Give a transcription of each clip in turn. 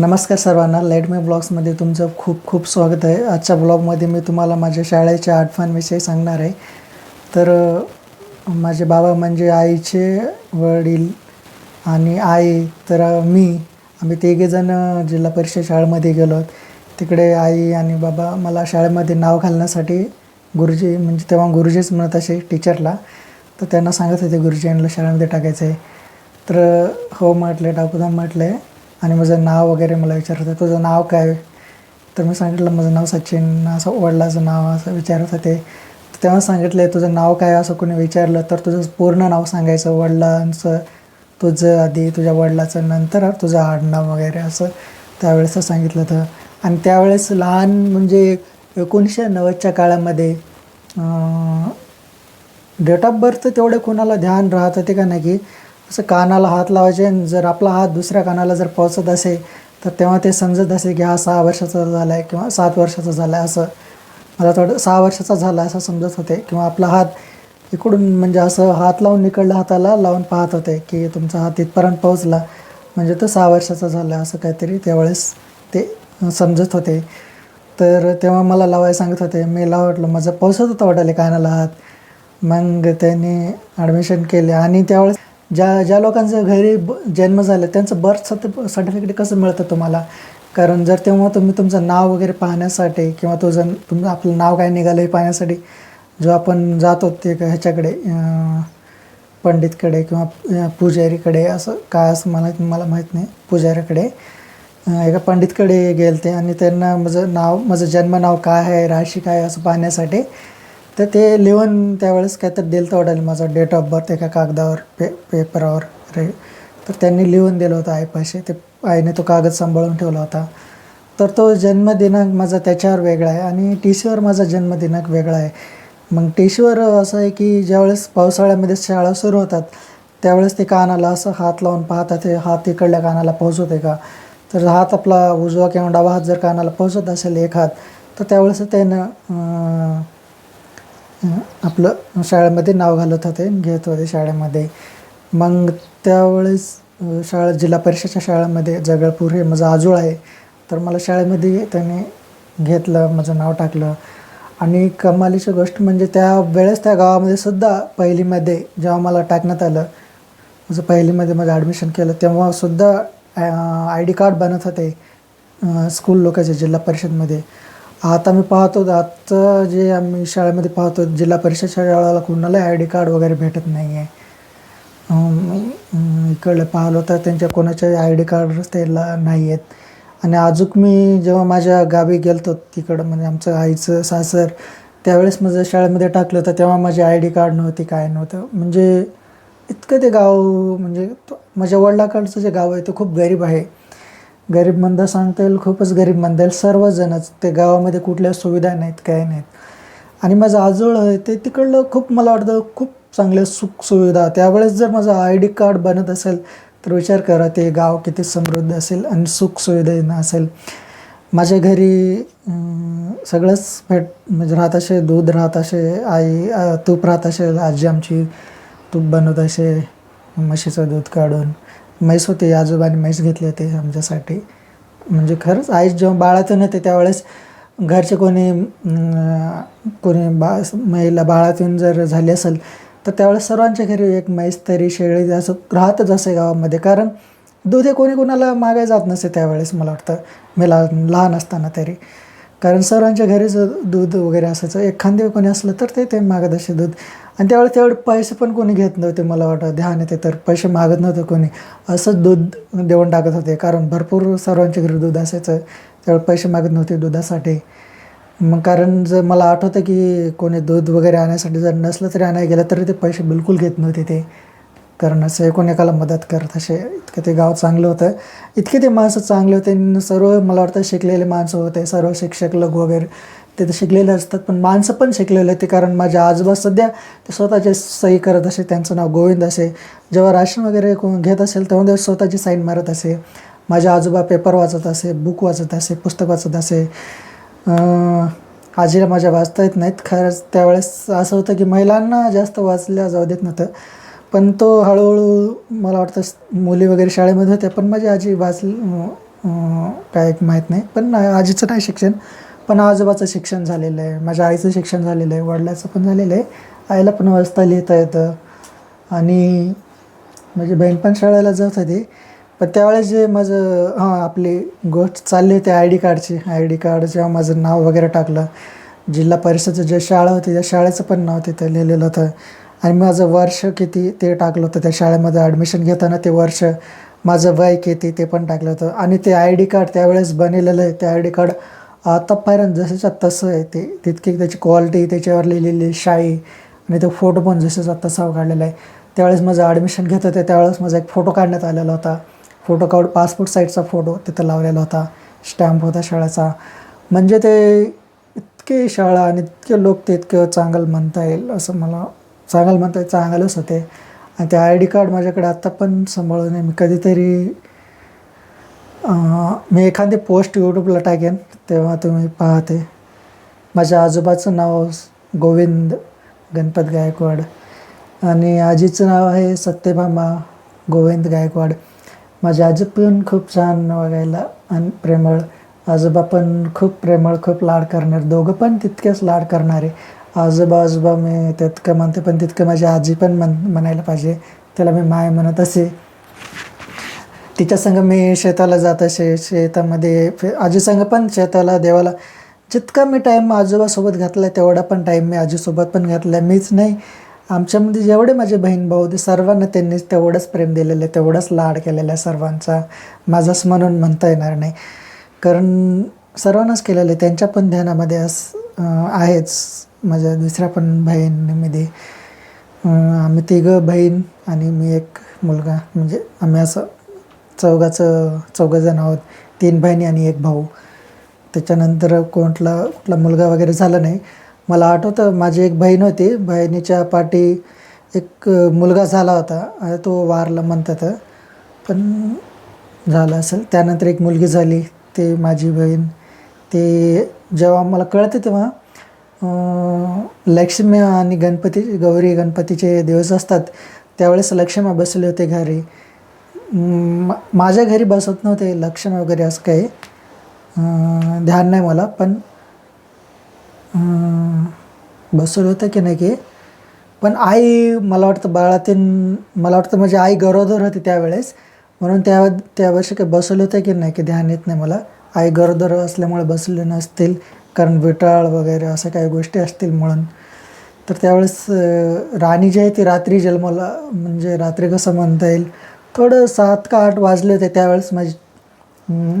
नमस्कार सर्वांना. लाइट मे ब्लॉग्समध्ये तुमचं खूप खूप स्वागत आहे. आजच्या ब्लॉगमध्ये मी तुम्हाला माझ्या शाळेच्या आठवणविषयी सांगणार आहे. तर माझे बाबा म्हणजे आईचे वडील आणि आई तर मी आम्ही तिघेजण जिल्हा परिषद शाळेमध्ये गेलो तिकडे आई आणि बाबा मला शाळेमध्ये नाव घालण्यासाठी गुरुजी म्हणजे तेव्हा गुरुजीच म्हणत असे टीचरला तर त्यांना सांगत होते गुरुजी यांना शाळेमध्ये टाकायचं आहे तर हो म्हटले टाकू द्या म्हटले. आणि माझं नाव वगैरे मला विचारत होते तुझं नाव काय तर मी सांगितलं माझं नाव सचिन असं वडिलाचं नाव असं विचारत होते. तेव्हा सांगितलं तुझं नाव काय असं कोणी विचारलं तर तुझं पूर्ण नाव सांगायचं वडिलांचं तुझं आधी तुझ्या वडिलाचं नंतर तुझं आडनाव वगैरे असं त्यावेळेस सांगितलं होतं. आणि त्यावेळेस लहान म्हणजे एकोणीसशे नव्वदच्या काळामध्ये डेट ऑफ बर्थ तेवढं कोणाला ध्यान राहत होते का नाही की असं कानाला हात लावायचे आणि जर आपला हात दुसऱ्या कानाला जर पोचत असे तर तेव्हा ते समजत असे की हा सहा वर्षाचा झाला आहे किंवा सात वर्षाचा झाला आहे असं. मला थोडं सहा वर्षाचा झाला असं समजत होते किंवा आपला हात इकडून म्हणजे असं हात लावून निकडला हाताला लावून पाहत होते की तुमचा हात इथपर्यंत पोहोचला. म्हणजे तो सहा वर्षाचा झाला असं काहीतरी त्यावेळेस ते समजत होते. तर तेव्हा मला लावायला सांगत होते मी लावटलो माझं पोहोचत होतं वाटायला कानाला हात. मग त्यांनी ॲडमिशन केले आणि त्यावेळेस ज्या ज्या लोकांचं घरी ब जन्म झाला त्यांचं बर्थ सर्ट सर्टिफिकेट कसं मिळतं तुम्हाला? कारण जर तेव्हा तुम्ही तुमचं नाव वगैरे पाहण्यासाठी किंवा तुझं तुम आपलं नाव काय निघालं हे पाहण्यासाठी जो आपण जातो ते ह्याच्याकडे पंडितकडे किंवा पुजारीकडे असं काय असं मला मला माहीत नाही पुजारीकडे एका पंडितकडे गेले ते आणि त्यांना माझं नाव माझं जन्म नाव काय आहे राशी काय असं पाहण्यासाठी तर ते लिहून त्यावेळेस काहीतरी दिलं तर वाटेल माझा डेट ऑफ बर्थ एका कागदावर पे पेपरावर रे. तर त्यांनी लिहून दिलं होतं आईपाशी. ते आईने तो कागद सांभाळून ठेवला होता. तर तो जन्मदिनांक माझा त्याच्यावर वेगळा आहे आणि टी सीवर माझा जन्मदिनांक वेगळा आहे. मग टी सीवर असं आहे की ज्यावेळेस पावसाळ्यामध्ये शाळा सुरू होतात त्यावेळेस ते कानाला असं हात लावून पाहतात ते हात इकडल्या कानाला पोहोचवते का? तर हात आपला उजवा किंवा डावा हात जर कानाला पोहोचत असेल एक हात तर त्यावेळेस त्यानं आपलं शाळेमध्ये नाव घालत होते घेत होते शाळेमध्ये. मग त्यावेळेस शाळा जिल्हा परिषदच्या शाळेमध्ये जगळपूर हे माझं आजोळ आहे. तर मला शाळेमध्ये त्याने घेतलं माझं नाव टाकलं. आणि कमालीची गोष्ट म्हणजे त्या वेळेस त्या गावामध्ये सुद्धा पहिलीमध्ये जेव्हा मला टाकण्यात आलं माझं पहिलीमध्ये माझं ॲडमिशन केलं तेव्हा सुद्धा आय डी कार्ड बनत होते स्कूल लोकांचे जिल्हा परिषदमध्ये. आता मी पाहतो आता जे आम्ही शाळेमध्ये पाहतो जिल्हा परिषद शाळेला कोणाला आय डी कार्ड वगैरे भेटत नाही आहे इकडलं पाहिलं तर त्यांच्या कोणाचे आय डी कार्ड त्याला नाही आहेत आणि अजून मी जेव्हा माझ्या गावी गेलतो तिकडं म्हणजे आमचं आईचं सासर त्यावेळेस माझं शाळेमध्ये टाकलं होतं तेव्हा माझी आय डी कार्ड नव्हती काय नव्हतं. म्हणजे इतकं ते गाव म्हणजे तो- माझ्या वडिलाकडचं जे गाव आहे ते खूप गरीब आहे. गरीब मंद सांगता येईल खूपच गरीब मंद येईल. सर्वजणच ते गावामध्ये कुठल्या सुविधा नाहीत काय नाहीत. आणि माझं आजोळ आहे ते तिकडलं खूप मला वाटतं खूप चांगल्या सुख सुविधा. त्यावेळेस जर माझं आय डी कार्ड बनत असेल तर विचार करा ते गाव किती समृद्ध असेल आणि सुखसुविधा असेल. माझ्या घरी सगळंच भेट म्हणजे राहत असे दूध राहत असे आई तूप राहत असेल आजी आमची तूप बनवत असे म्हशीचं दूध काढून. म्हैस होती आजोबाने म्हैस घेतली होती आमच्यासाठी. म्हणजे खरंच आई जेव्हा बाळातून होते त्यावेळेस घरचे कोणी कोणी बा महिला बाळातून जर झाली असेल तर त्यावेळेस सर्वांच्या घरी एक म्हैस तरी शेळी असं राहतच असे गावामध्ये. कारण दूध हे कोणी कोणाला मागाय जात नसे त्यावेळेस मला वाटतं मी लहान लहान असताना तरी. कारण सर्वांच्या घरीच दूध वगैरे असायचं. एखादे कोणी असलं तर ते ते मागत असे दूध. आणि त्यावेळेस तेवढे पैसे पण कोणी घेत नव्हते मला वाटतं. ध्यान येते तर पैसे मागत नव्हतं कोणी. असंच दूध देऊन टाकत होते कारण भरपूर सर्वांच्या घरी दूध असायचं. त्यावेळी पैसे मागत नव्हते दुधासाठी. मग कारण जर मला आठवतं की कोणी दूध वगैरे आणण्यासाठी जर नसलं तरी आणायला गेलं तरी ते पैसे बिलकुल घेत नव्हते ते. कारण असं एकूण एकाला मदत करत असे इतकं ते गाव चांगलं होतं. इतके ते माणसं चांगले होते आणि सर्व मला वाटतं शिकलेले माणसं होते सर्व शिक्षक लोक वगैरे. ते तर शिकलेले असतात पण माणसं पण शिकलेले ते. कारण माझ्या आजोबा सध्या ते स्वतःचे सही करत असे त्यांचं नाव गोविंद असे. जेव्हा राशन वगैरे कोण घेत असेल तेव्हा ते स्वतःची साईन मारत असे. माझ्या आजोबा पेपर वाचत असे बुक वाचत असे पुस्तक वाचत असे. आजीला माझ्या वाचता येत नाहीत. खरंच त्यावेळेस असं होतं की महिलांना जास्त वाचल्या जाऊ देत नव्हतं. पण तो हळूहळू मला वाटतं मुली वगैरे शाळेमध्ये होत्या पण माझी आजी वाच काय माहीत नाही. पण आजीचं नाही शिक्षण. पण आजोबाचं शिक्षण झालेलं आहे. माझ्या आईचं शिक्षण झालेलं आहे. वडिलाचं पण झालेलं आहे. आईला पण वाचता लिहिता येतं. आणि माझी बहीण पण शाळेला जात होती. पण त्यावेळेस जे माझं हां आपली गोष्ट चालली होती आय डी कार्डची. आय डी कार्ड जेव्हा माझं नाव वगैरे टाकलं जिल्हा परिषदचं जे शाळा होती त्या शाळेचं पण नाव तिथं लिहिलेलं होतं. आणि माझं वर्ष किती ते टाकलं होतं त्या शाळेमध्ये. ॲडमिशन घेताना ते वर्ष माझं वय किती ते पण टाकलं होतं. आणि ते आय डी कार्ड त्यावेळेस बनलेलं आहे. ते आय डी कार्ड आतापर्यंत जसंच्या तसं आहे ते. तितकी त्याची क्वालिटी त्याच्यावर लिहिलेली शाई. आणि तो फोटो पण जसंचा तसा काढलेला आहे. त्यावेळेस माझं ॲडमिशन घेत होते त्यावेळेस माझा एक फोटो काढण्यात आलेला होता. फोटो काढ पासपोर्ट साईजचा फोटो तिथं लावलेला होता. स्टॅम्प होता शाळेचा. म्हणजे ते इतके शाळा आणि इतके लोक ते इतकं चांगलं म्हणता येईल असं मला चांगलं म्हणता येईल चांगलंच होते. आणि ते आय डी कार्ड माझ्याकडे आत्ता पण सांभाळून आहे मी कधीतरी मी एखादी पोस्ट यूट्यूबला टाकेन तेव्हा तुम्ही पाहते. माझ्या आजोबाचं नाव गोविंद गणपत गायकवाड आणि आजीचं नाव आहे सत्यभामा गोविंद गायकवाड. माझी आजी पण खूप छान बघायला आणि प्रेमळ आजोबा पण खूप प्रेमळ खूप लाड करणार. दोघं पण तितकेच लाड करणारे. आजोबा आजोबा मी तितकं म्हणते पण तितकं माझी आजी पण म्हण म्हणायला पाहिजे. त्याला मी माय म्हणत असे. तिच्या संग मी शेताला जात असे शेतामध्ये फे आजी संग पण शेताला देवाला. जितका मी टाईम आजोबासोबत घातला तेवढा पण टाईम मी आजीसोबत पण घातला मीच नाही. आमच्यामध्ये जेवढे माझे बहीण भाऊ ते सर्वांना त्यांनी तेवढंच प्रेम दिलेलं आहे तेवढंच लाड केलेला आहे सर्वांचा. माझाच म्हणून म्हणता येणार नाही. कारण सर्वांनाच केलेलं आहे. त्यांच्या पण ध्यानामध्ये अस आहेच माझ्या दुसऱ्या पण बहिणीमध्ये. आम्ही तिघं बहीण आणि मी एक मुलगा. म्हणजे आम्ही असं चौघाचं चौघंजण आहोत. तीन बहिणी आणि एक भाऊ. त्याच्यानंतर कोणतला कुठला मुलगा वगैरे झाला नाही. मला आठवतं माझी एक बहीण होती. बहिणीच्या पाठी एक मुलगा झाला होता. तो वारला म्हणतात. पण झाला असेल. त्यानंतर एक मुलगी झाली. ते माझी बहीण. ते जेव्हा मला कळते तेव्हा लक्ष्मी आणि गणपती गौरी गणपतीचे दिवस असतात. त्यावेळेस लक्ष्मी बसले होते घरी. माझ्या घरी बसत नव्हते लक्षण वगैरे असं काही. ध्यान नाही मला पण बसवलं होतं की नाही की. पण आई मला वाटतं बाळातीन मला वाटतं माझी आई गरोदर होती त्यावेळेस. म्हणून त्या त्या वर्षी काही बसवलं होतं की नाही की ध्यान येत नाही मला. आई गरोदर असल्यामुळे बसले नसतील कारण विटाळ वगैरे असं काही गोष्टी असतील म्हणून. तर त्यावेळेस राणी जी आहे ती रात्री जन्माला म्हणजे रात्री कसं म्हणता येईल थोडं सात का आठ वाजले होते त्यावेळेस माझी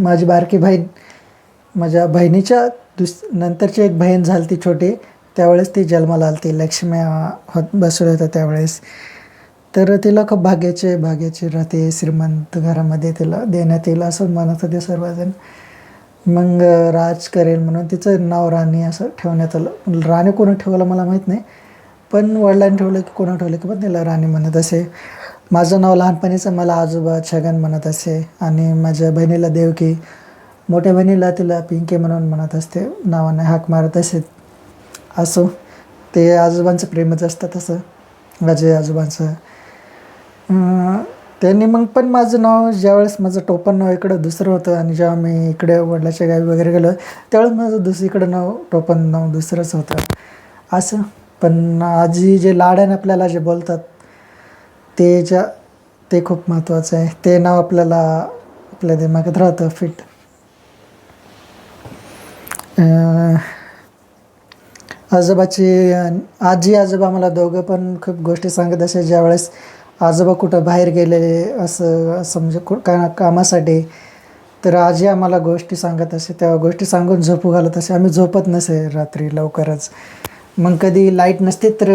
माझी बारकी बहीण माझ्या बहिणीच्या दुस नंतरची एक बहीण झाली ती छोटी त्यावेळेस ती जन्माला आली ती लक्ष्मी होत बसवल्या होत्या त्यावेळेस. तर तिला खूप भाग्याचे भाग्याचे राहते श्रीमंत घरामध्ये तिला देण्यात येईल असं म्हणत होते सर्वजण. मग राज करेल म्हणून तिचं नाव राणी असं ठेवण्यात आलं. राणी कोणी ठेवलं मला माहीत नाही. पण वडिलांनी ठेवलं की कोणा ठेवलं की पण तिला राणी म्हणत असे. माझं नाव लहानपणीचं मला आजोबा छगन म्हणत असे आणि माझ्या बहिणीला देवकी मोठ्या बहिणीला तिला पिंके म्हणून म्हणत असते. नावाने हाक मारत असे. असो ते आजोबांचं प्रेमच असतं तसं. माझे आजोबांचं. त्यांनी मग पण माझं नाव ज्यावेळेस माझं टोपण नाव इकडं दुसरं होतं आणि जेव्हा मी इकडे वडिलाच्या गावी वगैरे गेलो त्यावेळेस माझं दुसरीकडं नाव टोपण नाव दुसरंच होतं. असं. पण आजी जे लाड आहे ना आपल्याला जे बोलतात ते ज्या ते खूप महत्त्वाचं आहे. ते नाव आपल्याला आपल्या दिमागात राहतं फिट आजोबाची आजी आजोबा मला दोघं पण खूप गोष्टी सांगत असे ज्यावेळेस आजोबा कुठं बाहेर गेलेले असं समजा म्हणजे कु का कामासाठी तर आजी आम्हाला गोष्टी सांगत असे त्या गोष्टी सांगून झोपू घालत असे. आम्ही झोपत नसे रात्री लवकरच. मग कधी लाइट नसते तर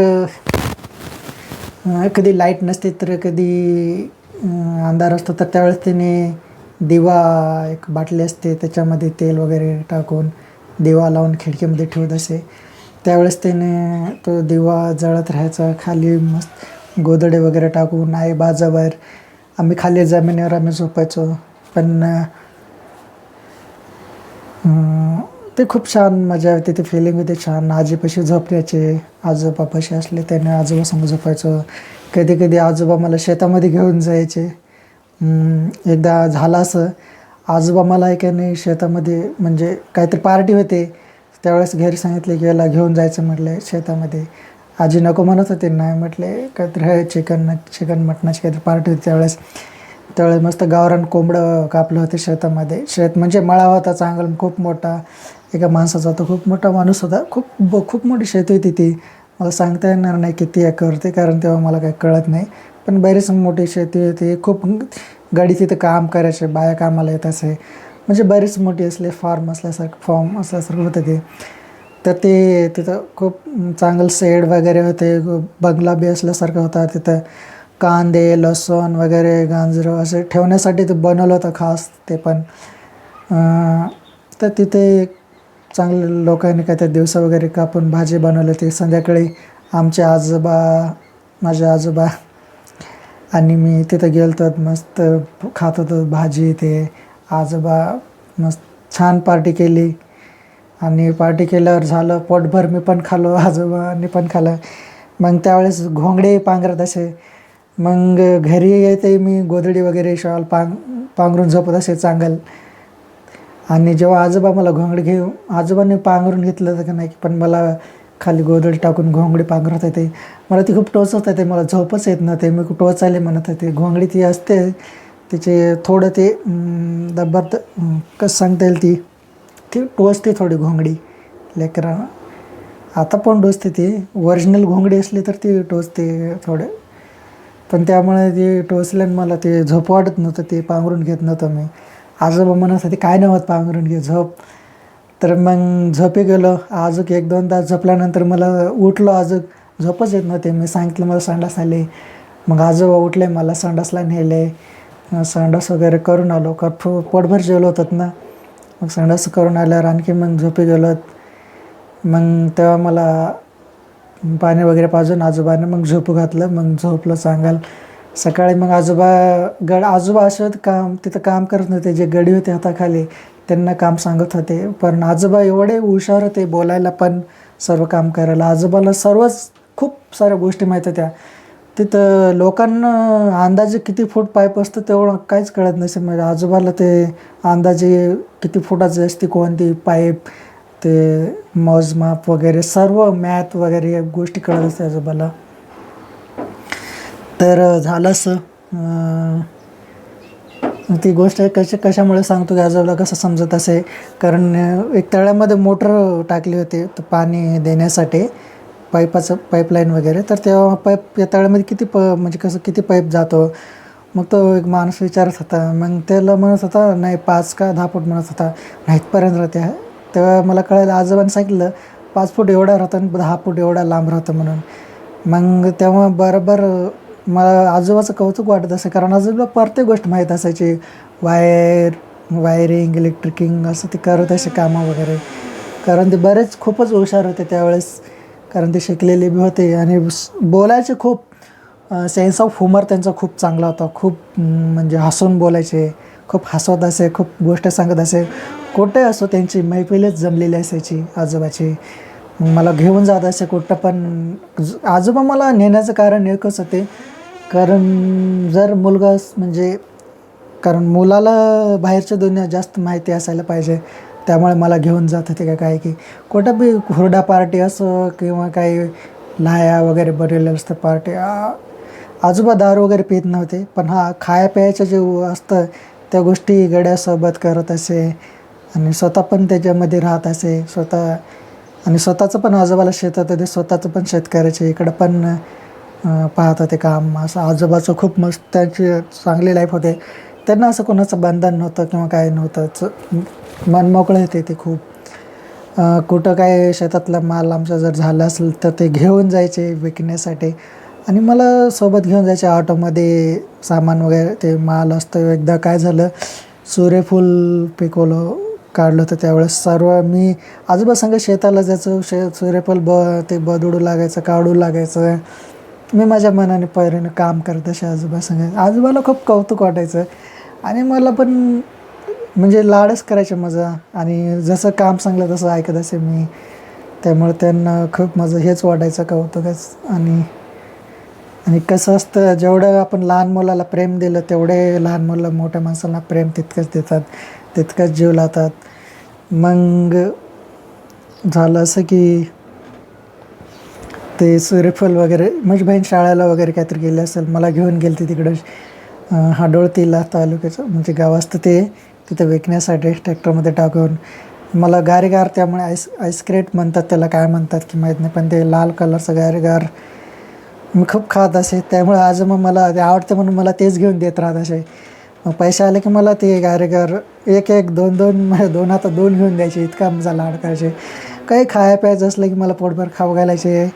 कधी लाइट नसते तर कधी अंधार असतो तर त्यावेळेस त्याने दिवा एक बाटली असते त्याच्यामध्ये तेल वगैरे टाकून दिवा लावून खिडकीमध्ये ठेवत असे. त्यावेळेस त्याने तो दिवा जळत राहायचा खाली मस्त गोदडे वगैरे टाकून आई बाजावर आम्ही खाली जमिनीवर आम्ही झोपायचो. पण ते खूप छान मजा येते ते फिलिंग होते छान. आजीपाशी झोपण्याचे आजोबापाशी असले त्याने आजोबा समोर झोपायचं. कधी कधी आजोबा मला शेतामध्ये घेऊन जायचे. एकदा झालं असं. आजोबा मला एकाने नाही शेतामध्ये म्हणजे काहीतरी पार्टी होते. त्यावेळेस घरी सांगितले की याला घेऊन जायचं म्हटलं शेतामध्ये. आजी नको म्हणत होते नाही म्हटले काहीतरी आहे चिकन चिकन मटणाची काहीतरी पार्टी होती त्यावेळेस. त्यावेळेस मस्त गावरान कोंबडं कापलं होतं शेतामध्ये. शेत म्हणजे मळा होता चांगला खूप मोठा. एका माणसाचा तर खूप मोठा माणूस होता. खूप ब खूप मोठी शेती होती ती. मला सांगता येणार नाही किती एकर ते कारण तेव्हा मला काही कळत नाही. पण बरीच मोठी शेती होती. खूप गाडी तिथं काम करायचे बाया कामाला येत असे. म्हणजे बरीच मोठी असले फार्म असल्यासारखं फॉर्म असल्यासारखं होतं ते. तर ते तिथं खूप चांगलं शेड वगैरे होते. बंगला बी असल्यासारखं होता तिथं. कांदे लसूण वगैरे गांजरं असे ठेवण्यासाठी ते बनवलं होतं खास ते पण. तर तिथे चांगले लोकांनी काय त्या दिवसा वगैरे कापून भाजी बनवले ते संध्याकाळी आमचे आजोबा माझे आजोबा आणि मी तिथं गेलो मस्त खात होतो भाजी ते. आजोबा मस्त छान पार्टी केली. आणि पार्टी केल्यावर झालं पोटभर मी पण खालो आजोबांनी पण खालं. मग त्यावेळेस घोंगडे पांघरत असे. मग घरी येते मी गोधडी वगैरे शॉल पांग पांघरून झोपत असे चांगल. आणि जेव्हा आजोबा मला घोंगडी घेऊ आजोबांनी पांघरून घेतलं तर का नाही पण मला खाली गोदळ टाकून घोंगडी पांघरत येते मला ती खूप टोचत येते मला झोपच येत नव्हते. मी खूप टोचायला म्हणत होते घोंगडी ती असते तिचे थोडं ते अं, कसं सांगता येईल ती? ती टोचते थोडी घोंगडी. लेकरा आता पण टोचते ती. ओरिजिनल घोंगडी असली तर ती टोचते थोडे. पण त्यामुळे ती टोचल्याने मला ते झोप वाटत नव्हतं ते पांघरून घेत नव्हतं मी. आजोबा म्हणत होते काय नव्हत पांघरून घे झोप. तर मग झोपे गेलो. आजूक एक दोन तास झोपल्यानंतर मला उठलो आजूक. झोपच येत नव्हते. मी सांगितलं मला संडास आले. मग आजोबा उठले मला संडासला नेले. संडास वगैरे करून आलो. का पोटभर जेवलो होतात ना. मग संडास करून आल्यावर आणखी मग झोपे गेलो. मग तेव्हा मला पाणी वगैरे पाजून आजोबाने मग झोपू घातलं. मग झोपलं सांगाल सकाळी मग आजोबा गड आजोबा असे काम तिथं काम करत नव्हते जे गडी होते हाताखाली त्यांना काम सांगत होते. पण आजोबा एवढे हुशार होते बोलायला पण सर्व काम करायला. आजोबाला सर्वच खूप साऱ्या गोष्टी माहीत होत्या. तिथं लोकांना अंदाजे किती फूट पाईप असतं तेवढं काहीच कळत नसे म्हणजे आजोबाला ते अंदाजे किती फुटाचे असते कोणती पाईप ते मोजमाप वगैरे सर्व मॅथ वगैरे गोष्टी कळत असते आजोबाला. तर झालं असं ती गोष्ट कशा कशामुळे सांगतो की आजोबाला कसं समजत असे? कारण एक तळ्यामध्ये मोटर टाकली होती तर पाणी देण्यासाठी पाईपाचं पाईपलाईन वगैरे. तर तेव्हा पाईप या तळ्यामध्ये किती प म्हणजे कसं किती पाईप जातो? मग तो एक माणूस विचारत होता. मग त्याला म्हणत होता नाही पाच का दहा फूट? म्हणत होता. नाही इथपर्यंत राहते. तेव्हा मला कळायला आजोबाने सांगितलं पाच फूट एवढा राहतं आणि दहा फूट एवढा लांब राहतं म्हणून. मग तेव्हा बरोबर मला आजोबाचं कौतुक वाटत असे कारण आजोबा प्रत्येक गोष्ट माहीत असायची. वायर वायरिंग इलेक्ट्रिकिंग असं ते करत असे कामं वगैरे. कारण ते बरेच खूपच हुशार होते त्यावेळेस. कारण ते शिकलेले बी होते आणि बोलायचे खूप सेन्स ऑफ ह्युमर त्यांचा खूप चांगला होता. खूप म्हणजे हसून बोलायचे. खूप हसवत असे खूप गोष्ट सांगत असे. कुठे असो त्यांची मैफिलच जमलेली असायची आजोबाची. मला घेऊन जात असे कुठं पण. आजोबा मला नेण्याचं कारण एकच होते. कारण जर मुलगा म्हणजे कारण मुलाला बाहेरच्या दुनिया जास्त माहिती असायला पाहिजे त्यामुळे मला घेऊन जात होते का काय की कुठं बी हुरडा पार्टी असो किंवा काही लाया वगैरे बनवलेलं असतं पार्टी आजोबा दारू वगैरे पित नव्हते पण हा खाया प्यायचं जे असतं त्या गोष्टी गड्यासोबत करत असे आणि स्वतः पण त्याच्यामध्ये राहत असे स्वतः आणि स्वतःचं पण आजोबाला शेत होतं ते स्वतःचं पण शेत करायचे इकडं पण पाहत होते काम. असं आजोबाचं खूप मस्त त्यांची चांगली लाईफ होते. त्यांना असं कोणाचं बंधन नव्हतं किंवा काय नव्हतं. च- मनमोकळे होते ते खूप. कुठं काय शेतातला माल आमचा जर झाला असेल तर ते घेऊन जायचे विकण्यासाठी. आणि मला सोबत घेऊन जायचे ऑटोमध्ये सामान वगैरे ते माल असतं. एकदा काय झालं सूर्यफूल पिकवलं काढलं होतं त्यावेळेस. सर्व मी आजोबा सांग शेताला जायचं. शे सूर्यफूल ब ते बदडू लागायचं काढू लागायचं. मी माझ्या मनाने पैरीनं काम करत असे आजोबा सांगायचं आजोबाला खूप कौतुक वाटायचं. आणि मला पण म्हणजे लाडच करायचे मजा आणि जसं काम सांगलं तसं ऐकत असे मी. त्यामुळे त्यांना खूप माझं हेच वाटायचं कौतुकच. आणि आणि कसं असतं जेवढं आपण लहान मुलाला प्रेम दिलं तेवढे लहान मुलं मोठ्या माणसांना प्रेम तितकंच देतात तितकंच जीव लावतात मग झालं असं की ते सूर्यफल वगैरे माझी बहीण शाळेला वगैरे काहीतरी गेले असेल मला घेऊन गेली ते तिकडं. हाडोळ हाडोळतीला तालुक्याचं म्हणजे गाव असतं ते तिथं विकण्यासाठी ट्रॅक्टरमध्ये टाकून. मला गारेगार त्यामुळे आईस आईस्क्रेट म्हणतात त्याला काय म्हणतात की माहीत नाही पण ते लाल कलरचं गारेगार मी खूप खात असे. त्यामुळे आज मग मला ते आवडतं म्हणून मला तेच घेऊन देत राहत असे. मग पैसे आले की मला ते गारेगार एक एक दोन दोन माझ्या दोन हातात दोन घेऊन द्यायचे इतका माझा लाड करायचे काही खाया प्यायचं असलं की मला पोटभर खाऊ घालायचे.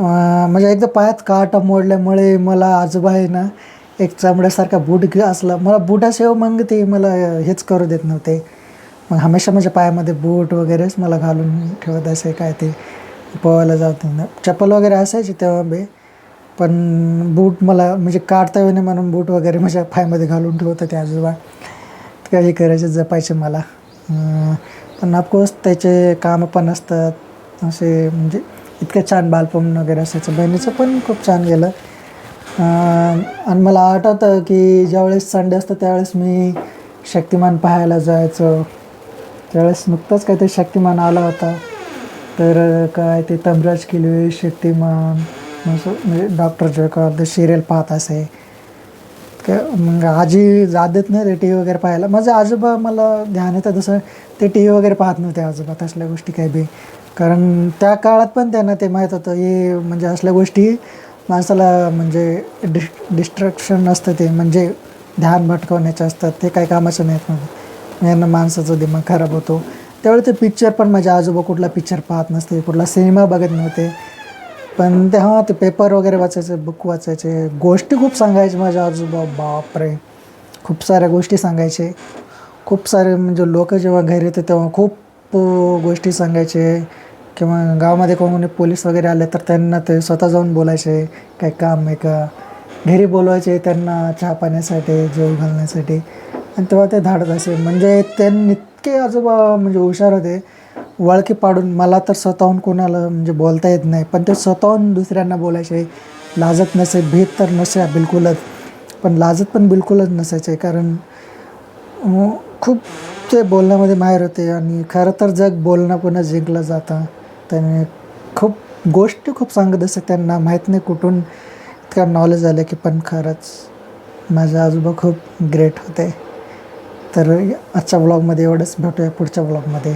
म्हणजे एकदा पायात काटा मोडल्यामुळे मला आजोबा आहे ना एक चामड्यासारखा बूट असला मला बुटाशिवाय मग ते मला हेच करू देत नव्हते. मग हमेशा माझ्या पायामध्ये बूट वगैरेच मला घालून ठेवत असे काय ते पोहायला जात ना चप्पल वगैरे असायची तेव्हा बे पण बूट मला म्हणजे काढता येऊ नये म्हणून बूट वगैरे माझ्या पायामध्ये घालून ठेवत होते आजोबा. काही करायचे जपायचे मला. पण ऑफकोर्स त्याचे कामं पण असतात. असे म्हणजे इतकं छान बालपण वगैरे असायचं. बहिणीचं पण खूप छान गेलं. आणि मला आठवतं की ज्यावेळेस संडे असतं त्यावेळेस मी शक्तिमान पाहायला जायचो. त्यावेळेस नुकताच काहीतरी शक्तिमान आला होता. तर काय ते तमराज किल्वे शक्तिमान असं म्हणजे डॉक्टर जयकर ते सिरियल पाहत असे. काय मग आजी जात देत नाही ते टी व्ही वगैरे पाहायला. माझं आजोबा मला ध्यान येतं तसं ते टी व्ही वगैरे पाहत नव्हते आजोबा तसल्या गोष्टी काही बी. कारण त्या काळात पण त्यांना ते माहीत होतं हे म्हणजे असल्या गोष्टी माणसाला म्हणजे डिस डिस्ट्रॅक्शन असतं ते म्हणजे ध्यान भटकवण्याचे असतात ते काही कामाचं नाहीत म्हणून. यांना माणसाचा दिमाग खराब होतो. त्यावेळी ते पिक्चर पण माझ्या आजोबा कुठला पिक्चर पाहत नसते कुठला सिनेमा बघत नव्हते. पण तेव्हा ते पेपर वगैरे वाचायचे बुक वाचायचे. गोष्टी खूप सांगायचे माझे आजोबा बापरे! खूप साऱ्या गोष्टी सांगायचे. खूप सारे म्हणजे लोक जेव्हा घरी येते तेव्हा खूप गोष्टी सांगायचे. किंवा गावामध्ये कोणी पोलीस वगैरे आले तर त्यांना ते स्वतः जाऊन बोलायचे काय काम आहे का? घरी बोलवायचे त्यांना चहा पाण्यासाठी जेव घालण्यासाठी. आणि तेव्हा ते धाडत असे. म्हणजे त्यांनी इतके आजोबा म्हणजे हुशार होते. वळखी पाडून मला तर स्वतःहून कोणाला म्हणजे बोलता येत नाही. पण ते स्वतःहून दुसऱ्यांना बोलायचे. लाजत नसे भीत तर नसे बिलकुलच. पण लाजत पण बिलकुलच नसायचे. कारण खूप ते बोलण्यामध्ये माहेर होते. आणि खरं तर जग बोलणं पुन्हा जिंकलं जातं. त्याने खूप गोष्टी खूप सांगत असतात त्यांना माहीत नाही कुठून इतकं नॉलेज आलं की पण खरंच माझे आजोबा खूप ग्रेट होते. तर आजच्या ब्लॉगमध्ये एवढंच. भेटूया पुढच्या ब्लॉगमध्ये